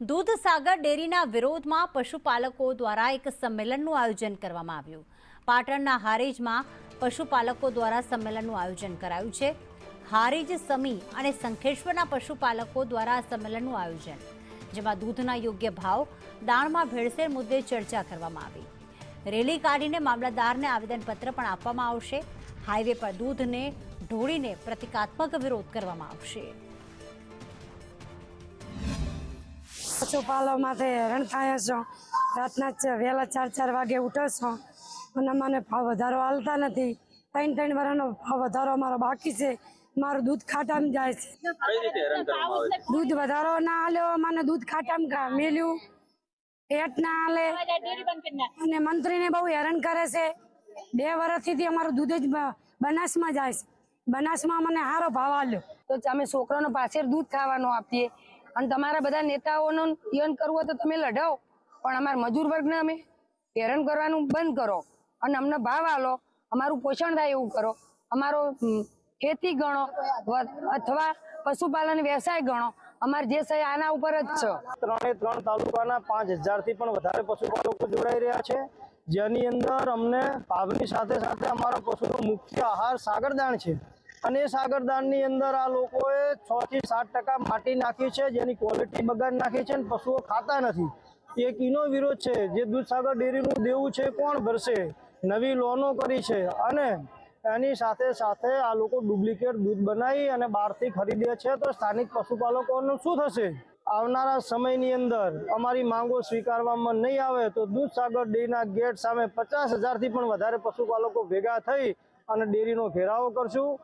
દૂધસાગર ડેરીના વિરોધમાં પશુપાલકો દ્વારા એક સંમેલનનું આયોજન કરવામાં આવ્યું. પાટણના હારેજમાં પશુપાલકો દ્વારા સંમેલનનું આયોજન કરાયું છે. હારેજ સમી અને શંખેશ્વરના પશુપાલકો દ્વારા સંમેલનનું આયોજન, જેમાં દૂધના યોગ્ય ભાવ, દાણમાં ભેળસેળ મુદ્દે ચર્ચા કરવામાં આવી. રેલી કાઢીને મામલતદારને આવેદનપત્ર પણ આપવામાં આવશે. હાઈવે પર દૂધને ઢોળીને પ્રતિકાત્મક વિરોધ કરવામાં આવશે. પશુપાલક માટે હેરાન થાય છો. રાતના વહેલા ચાર ચાર વાગે ઉઠો છો. અને મને ભાવ વધારો હાલતા નથી. ત્રણ ત્રણ વર્ષનો ભાવ વધારો અમારો બાકી છે. મારું દૂધ ખાટામાં જાય છે. દૂધ વધારો ના હાલ્યો મને દૂધ ખાટામાં મેલ્યું. પેટ ના હાલે. અને મંત્રીને બહુ હેરાન કરે છે. બે વર્ષથી અમારું દૂધ જ બનાસમાં જાય છે. બનાસમાં મને સારો ભાવ હાલ્યો. તો અમે છોકરાનો પાસે દૂધ ખાવાનું આપીએ. અને તમારા બધા નેતાઓનો યન કરવું હોય તો તમે લડાવો પણ અમારા મજૂર વર્ગને અમે હેરાન કરવાનું બંધ કરો. અને અમને ભાવ આલો, અમારું પોષણ થાય એવું કરો. અમારો ખેતી ગણો અથવા પશુપાલન વ્યવસાય ગણો. અમારે જે છે આના ઉપર જ છે. ત્રણે ત્રણ તાલુકાના પાંચ હજારથી પણ વધારે પશુપાલકો જોડાઈ રહ્યા છે. જેની અંદર અમને ભાવની સાથે સાથે અમારા પશુનો મુખ્ય આહાર સાગરદાણ છે. અને સાગરદાનની અંદર આ લોકોએ છ થી સાત ટકા માટી નાખી છે, જેની ક્વોલિટી બગાડ નાખી છે અને પશુઓ ખાતા નથી. એક એનો વિરોધ છે, જે દૂધસાગર ડેરીનું દેવું છે કોણ ભરશે? નવી લોનો કરી છે અને એની સાથે સાથે આ લોકો ડુપ્લિકેટ દૂધ બનાવી અને બહારથી ખરીદે છે તો સ્થાનિક પશુપાલકોનું શું થશે? આવનારા સમયની અંદર અમારી માંગો સ્વીકારવામાં નહીં આવે તો દૂધસાગર ડેરીના ગેટ સામે પચાસ હજારથી પણ વધારે પશુપાલકો ભેગા થઈ અને ડેરીનો ઘેરાવો કરશું.